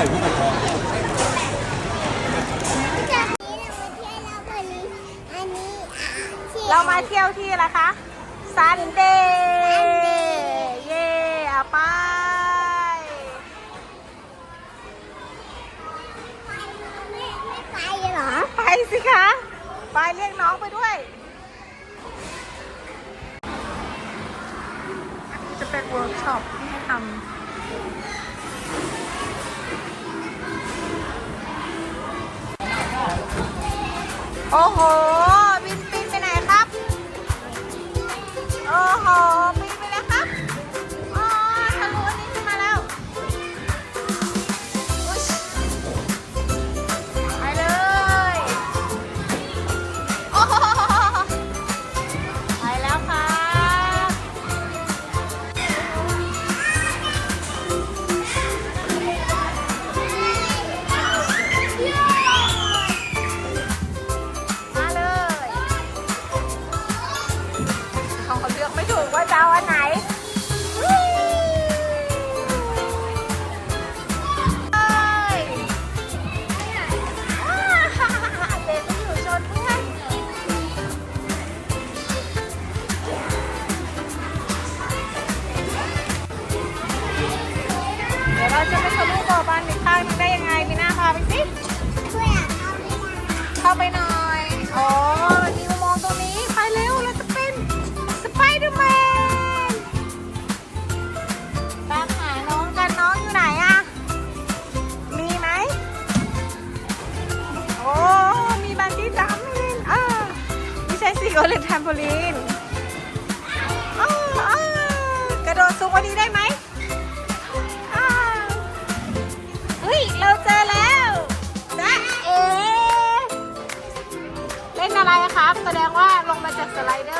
ส่ผู้ปกครองเรามาเที่ยวที่อะไรคะ ซันเดย์เย่อะไปไปสิคะ ไปเรียกน้องไปด้วย จะเป็นเวิร์กช็อปที่ให้ทำ โอ้โห บินบินไปไหนครับ โอ้โห เข้าไปหน่อยอ๋อมันมีอุโมงค์ตรงนี้ไปเร็วเราจะเป็นสไปเดอร์แมนตามหาน้องกันน้องอยู่ไหนอะมีไหมโอ้มีบันจี้จัมป์เล่นอ่าไม่ใช่สิโอเล่นแทมโพลีน ว่าลงมาจากสไลเดอร์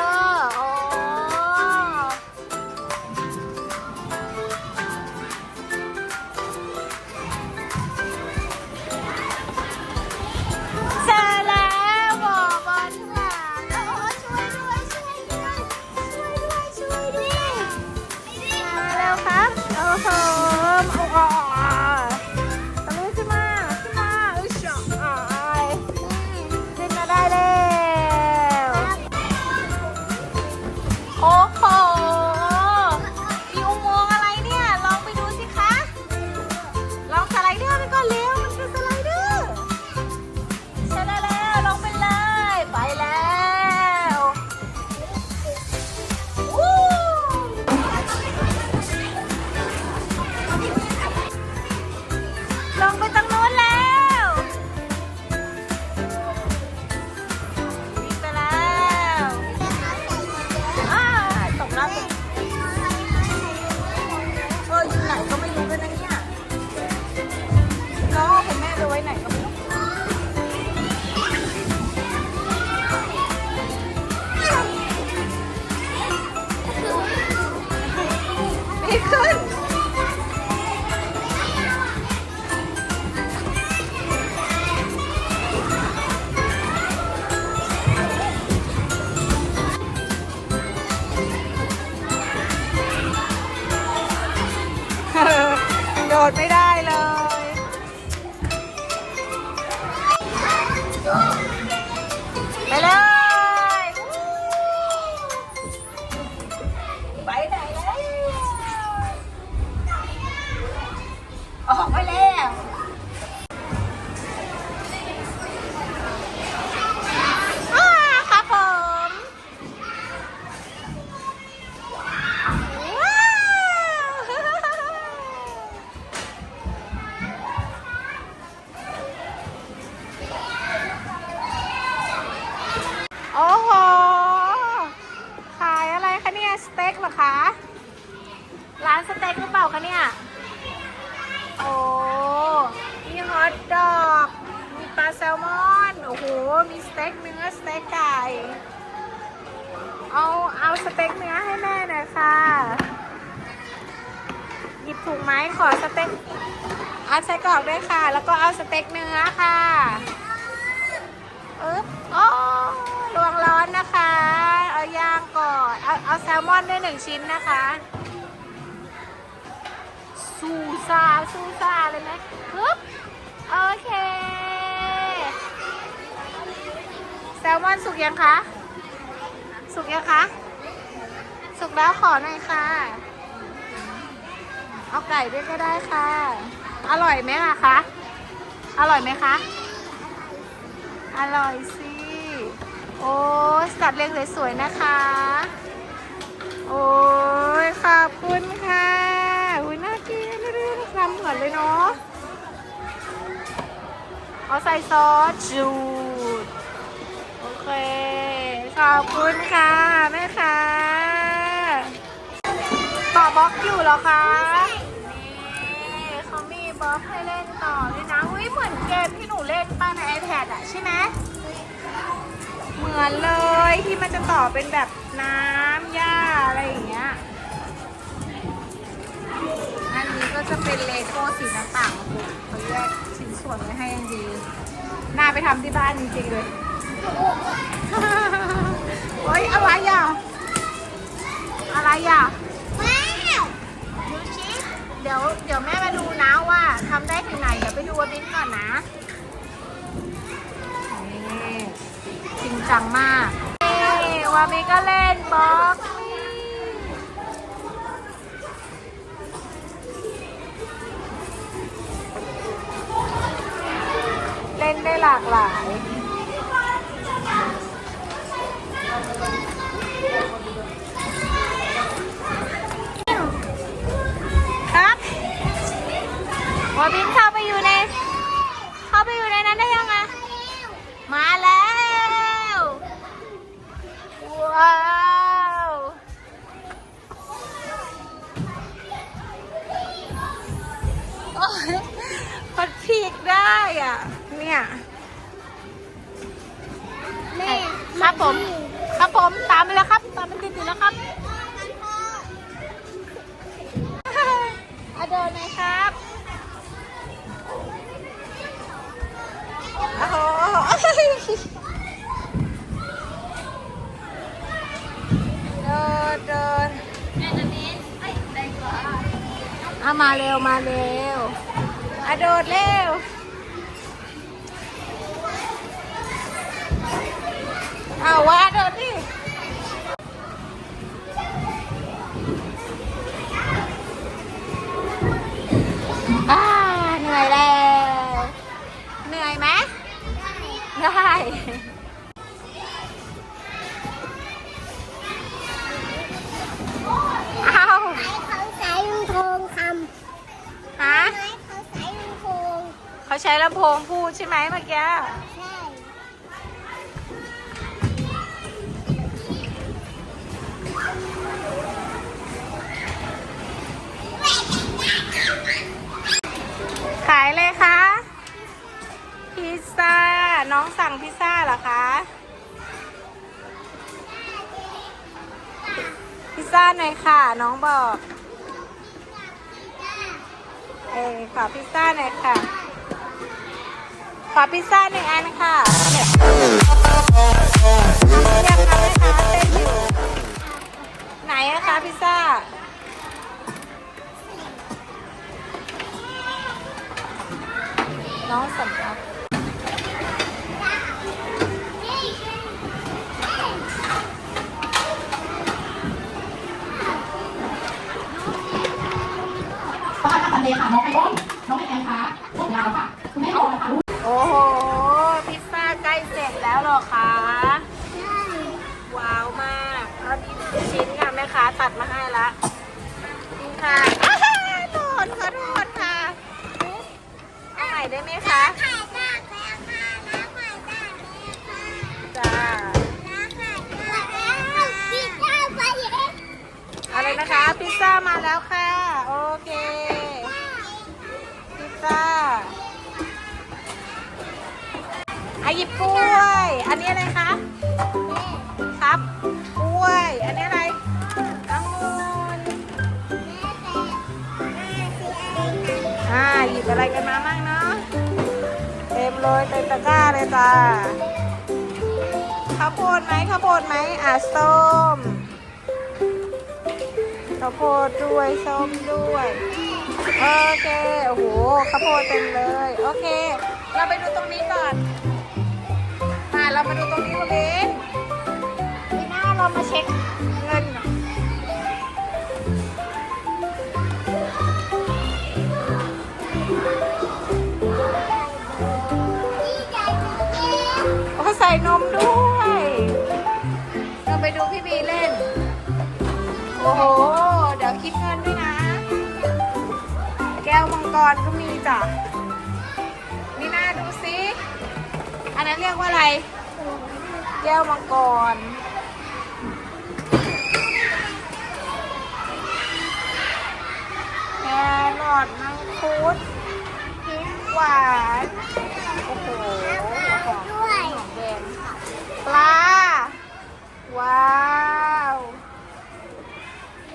หยิบถุงไม้ขอสเต็กเอาใส่กรอกด้วยค่ะ แล้วก็เอาสเต็กเนื้อค่ะอึ๊บโอ้ลวงร้อนนะคะ เอาย่างก่อน เอาเอาแซลมอนด้วยหนึ่งชิ้นนะคะซูซซาซูซาเลยไหมปึ๊บโอเค แซลมอนสุกยังคะ สุกยังคะ สุกแล้วขอหน่อยค่ะ เอาไก่ด้วยก็ได้ค่ะ อร่อยไหมล่ะคะ อร่อยไหมคะ อร่อยสิ โอ้สัตว์เลี้ยงสวยๆนะคะ โอ้ยขอบคุณค่ะอุ้ยน่ากินดูดิทำเหมือนเลยเนาะ เอาใส่ซอสจูด โอเค ขอบคุณค่ะแม่ค่ะต่อบล็อกอยู่เหรอคะ อกให้เล่นต่อเลยนะอุ้ยเหมือนเกมที่หนูเล่นป้าใน iPad อะใช่ไหมเหมือนเลยที่มันจะต่อเป็นแบบน้ำหญ้าอะไรอย่างเงี้ย อันนี้ก็จะเป็นเลโก้สีต่างๆเขาแยกชิ้นส่วนไว้ให้ยังดี น่าไปทำที่บ้านจริงๆเลยเฮ้ยอะไรอะ อะไรอะว้าวดูชิ เดี๋ยวเดี๋ยวแม่มาดูนะว่าทำได้ถึงไหน เดี๋ยวไปดูวบินก่อนนะนี่จริงจังมากเอ้วามิก็เล่นบล็อกนี่เล่นได้หลากหลาย บินเข้าไปอยู่ใน เข้าไปอยู่ในนั้นได้ยังไงมาแล้วว้าวโอ้ยมันพีกได้อะ เนี่ยแม่ครับผม ครับผม ตามไปแล้วครับ ตามไปติดๆแล้วครับอะเดินหน่อยครับ เดินเดินเอามาเร็วมาเร็วอะโดดเร็วเอาว่าโดดดิ ช้ลำโพงพูดใช่ไหมเมื่อกี้ใช่ขายเลยคะพิซซ่า น้องสั่งพิซซ่าเหรอคะ พิซซ่าหน่อยค่ะ น้องบอก เออขอพิซซ่าหน่อยค่ะ ขอพิซซ่าหนึ่งอันค่ะยังคะแม่ค้าเต้นอยู่ไหนอะคะพิซซ่า น้องสำรับ หยิบกล้วย อันนี้อะไรคะครับ กล้วย อันนี้อะไรองุ่นอ่าหยิบอะไรกันมาบ้างเนาะ เต็มเลยเต็มตะกร้าเลยจ้าข้าวโพดไหมข้าวโพดไหมอะส้มข้าวโพดด้วยส้มด้วยโอเค โอ้โหข้าวโพดเต็มเลย โอเค เราไปดูตรงนี้ก่อน เรามาดูตรงนี้คุณเบนนี่หน้าเรามาเช็คเงินก่อนพี่ใจเย็นโอ้ใส่นมด้วย เราไปดูพี่บีเล่น โอ้โห เดี๋ยวคิดเงินด้วยนะ แก้วมังกรก็มีจ้ะนี่น่าดูสิ อันนั้นเรียกว่าอะไร แก้วมังกร แครอทมังคุดพริกหวาน โอ้โหหอมด้วยหอมแดงปลา ว้าว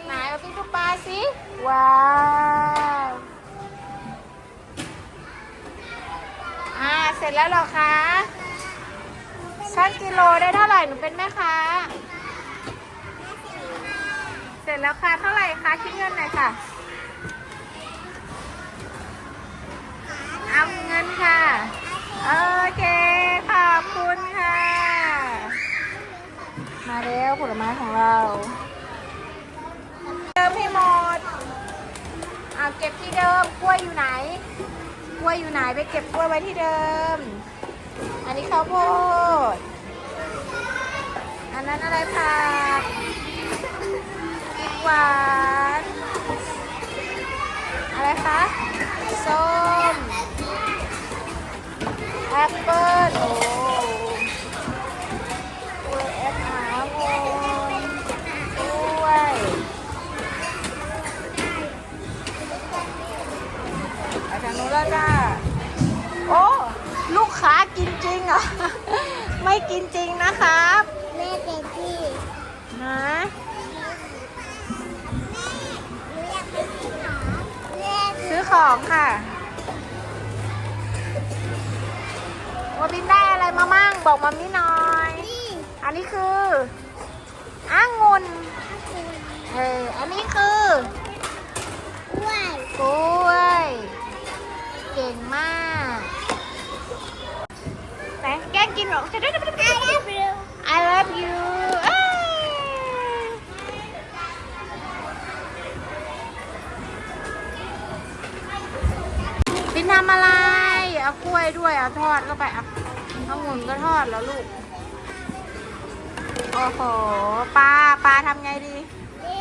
ไหนเอาพี่ดูปลาสิ ว้าวอ่าเสร็จแล้วหรอคะ ชั่งกิโลได้เท่าไหร่หนูเป็นแม่ค้า เสร็จแล้วค่ะเท่าไหร่คะคิดเงินหน่อยค่ะ เอาเงินค่ะ โอเคขอบคุณค่ะ มาเร็วผลไม้ของเราเติมให้หมดเอาเก็บที่เดิมกล้วยอยู่ไหน กล้วยอยู่ไหนไปเก็บกล้วยไว้ที่เดิม อันนี้ข้าวโพด นั้นอะไรผักพริกหวาน อะไรคะ ส้ม แอปเปิ้ลโอ้ำอะไร เอากล้วยด้วย เอาทอดเข้าไปเอาเอาหมุนก็ทอดแล้วลูก โอ้โหปลาปลาทำไงดีนี่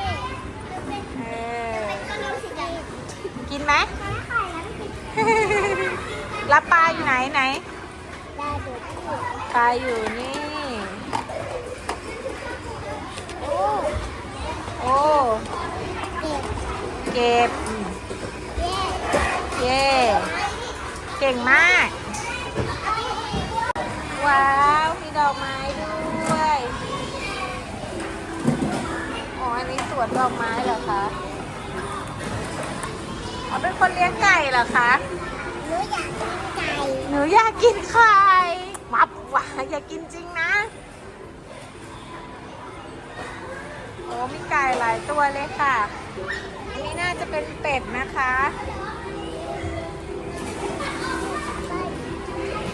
เออขนมสีแดงกินไหมไม่ขายแล้วไม่ติดรับปลาอยู่ไหนไหนได้เดี๋ยวพี่ปลาอยู่นี่ โอ้โอ้เด็กเก็บ เย่เย่เก่งมาก ว้าว มีดอกไม้ด้วยอ๋ออันนี้สวนดอกไม้เหรอคะอ๋อเป็นคนเลี้ยงไก่เหรอคะหนูอยากกินไก่หนูอยากกินไข่มับว่ะอยากกินจริงนะโอ้มีไก่หลายตัวเลยค่ะ อันนี้น่าจะเป็นเป็ดนะคะ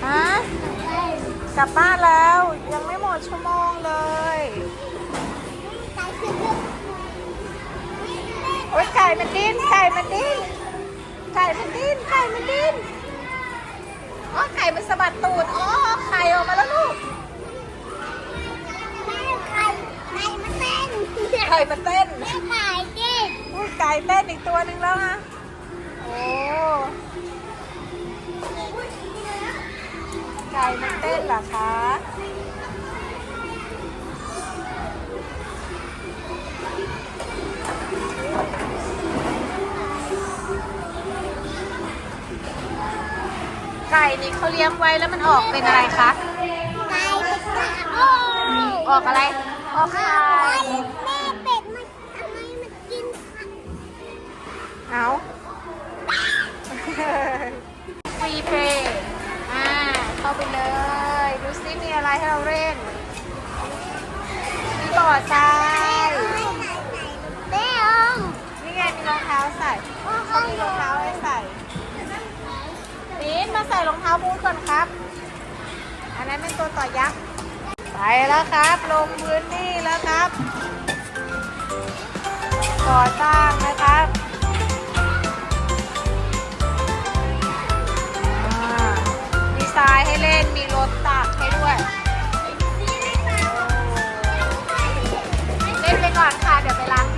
ฮะกลับบ้านแล้ว ยังไม่หมดชั่วโมงเลยไก่คือเรื่องโอ๊ยไก่มันดิ้นไก่มันดิ้นไก่มันดิ้นไก่มันดิ้นอ๋อไก่มันสะบัดตูดอ๋อไข่ออกมาแล้วลูกแม่ไก่ไก่มาเต้นไข่มันเต้นแม่ไก่เต้นอุ๊ยไก่เต้นอีกตัวหนึ่งแล้วนะโอ้ มันเต้นเหรอคะไก่นี่เขาเลี้ยงไว้แล้วมันออกเป็นอะไรคะ ไก่เป็นไก่โอ้ยออกอะไร ออกไข่แม่เป็ดมันทำไมมันกินไข่เอา ฟรีเพย์อ่า เข้าไปเลย ดูซิมีอะไรให้เราเล่น มีบ่อ ทรายแม่อมนี่ไงมีรองเท้าใส่โอ้เขามีรองเท้าให้เราใส่รองเท้าบูทก่อนครับ อันนั้นเป็นตัวต่อยักษ์ไปแล้วครับ ลงพื้นที่แล้วครับก่อสร้างนะครับอ่ามีทรายให้เล่นมีรถตักให้ด้วย เดี๋ยวไปล้าง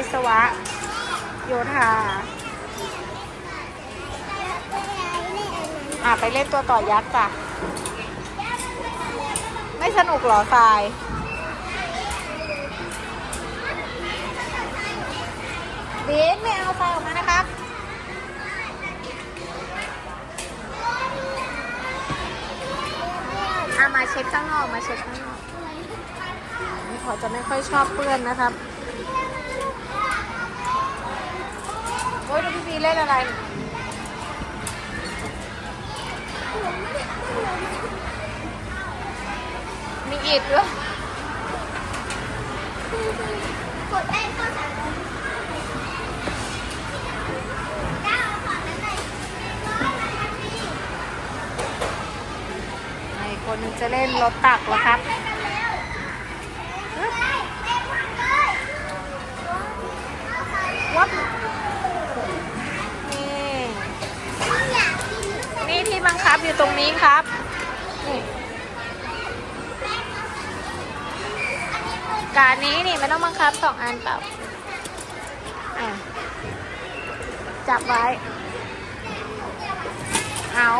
วิศวะ โยธา อะ ไปเล่นตัวต่อยักษ์จ้ะ ไม่สนุกหรอทรายบีนไม่เอาทรายออกมานะครับอามาเช็ดข้างนอกมาเช็ดข้างนอกนี่ขาจะไม่ค่อยชอบเปื้อนนะครับ โอ้ยดูพี่บีเล่นอะไร มีอิดด้วยกดได้ข้อสามเก้าขอนั้นหน่อยน้องคนนึงจะเล่นรถตักแล้วครับนี่ นี่ ที่บับ อยู่ตรงนี้ครับการนี้นี่ไม่ต้องบังคับสองอันเปล่าจับไว้ เอา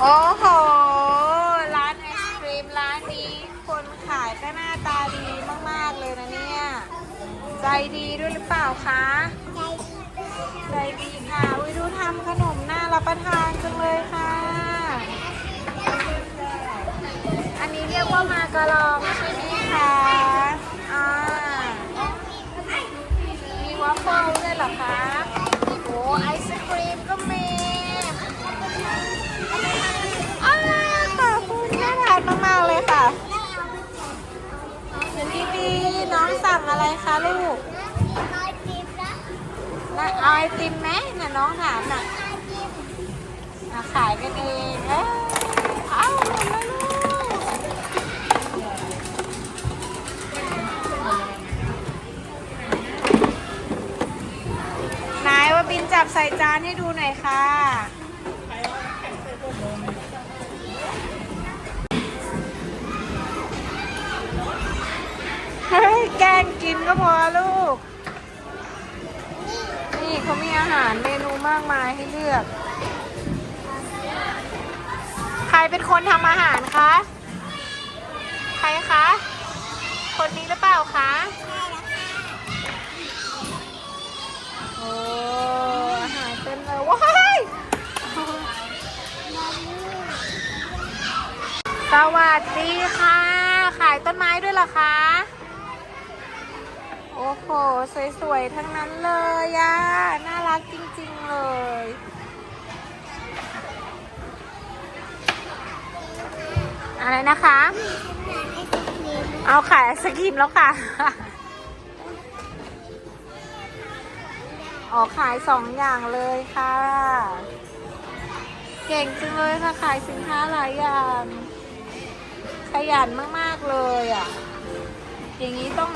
โอ้โห ด้วยหรือเปล่าคะใจดีค่ะอุ้ยดูทำขนมน่ารับประทานจังเลยค่ะ อันนี้เรียกว่ามาการองใช่ไหมคะอ่ามีวอฟเฟิลด้วยเหรอคะโอ้ไอศครีมก็มีอ้าวขอบคุณน่าทานมากๆเลยค่ะพี่บีน้องสั่งอะไรคะลูก น่ะเอาไอติมไหมน่ะน้องถามน่ะอะขายกันเองเอ้ยเอาหมดแล้วลูกนายว่าบินจับใส่จานให้ดูหน่อยค่ะเฮ้ยแกล้งกินก็พอลูกนี่ เขามีอาหารเมนูมากมายให้เลือก ใครเป็นคนทำอาหารคะ ใครคะ คนนี้หรือเปล่าคะโอ้อาหารเต็มเลยว้ายสวัสดีค่ะ ขายต้นไม้ด้วยเหรอคะ โอ้โห สวยๆ ทั้งนั้นเลยอะน่ารักจริงๆเลย อะไรนะคะ เอาขายไอศกรีมแล้วค่ะ ออกขายสองอย่างเลยค่ะ เก่งจังเลยค่ะ ขายสินค้าหลายอย่าง ขยันมากๆเลยอะ อย่างนี้ต้อง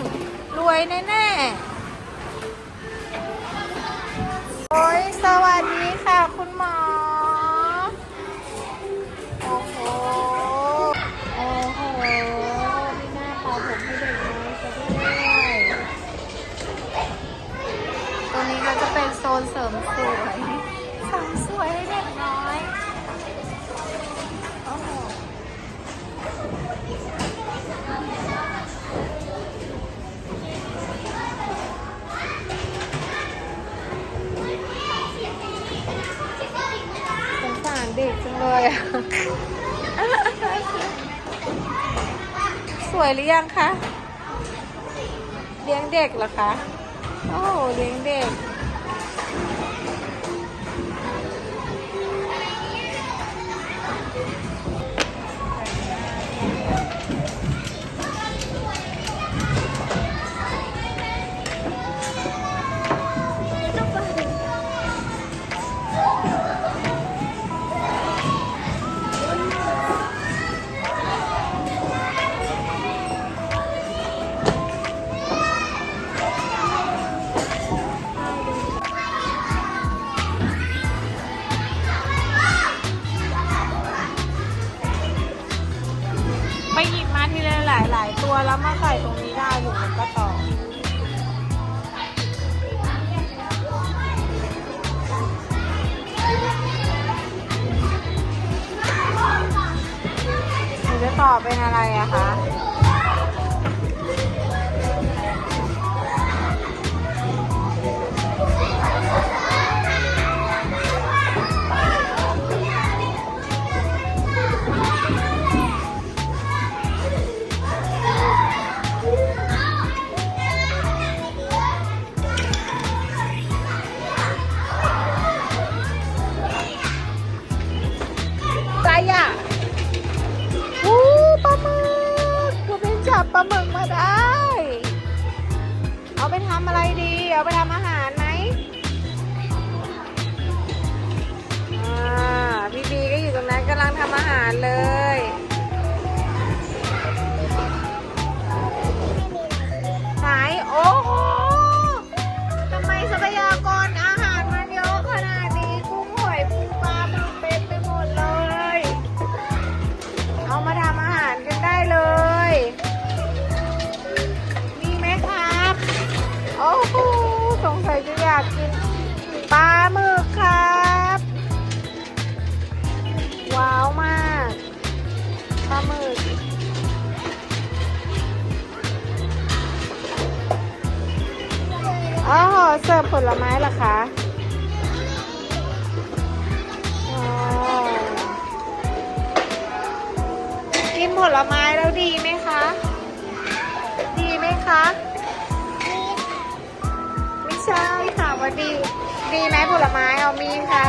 รวยแน่ๆ โอ้ยสวัสดีค่ะคุณหมอ โอ้โห โอ้โหมีหน้าเป่าผมให้เด็กน้อยจะได้ตรงนี้ก็จะเป็นโซนเสริมสวย ยสวยหรือยังคะ เลี้ยงเด็กเหรอคะ โอ้เลี้ยงเด็ก ต่อเป็นอะไรอะคะ เลย มีมีไหมผลไม้เอามีค่ะ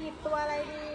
หยิบตัวอะไรดี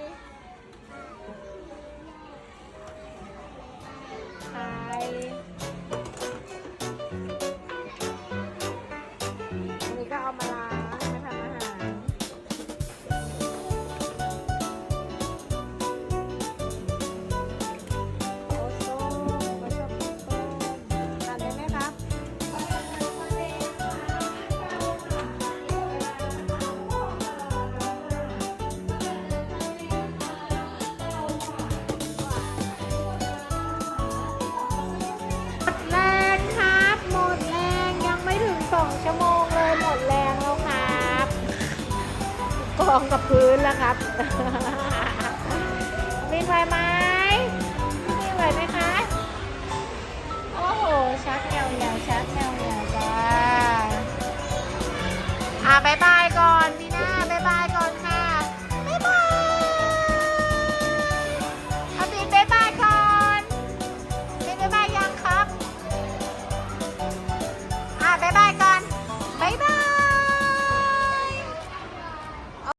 องกับพื้นแล้วครับมีใครไหมมีไหวไหมคะ โอ้โห ชักแนวยาวชักแนว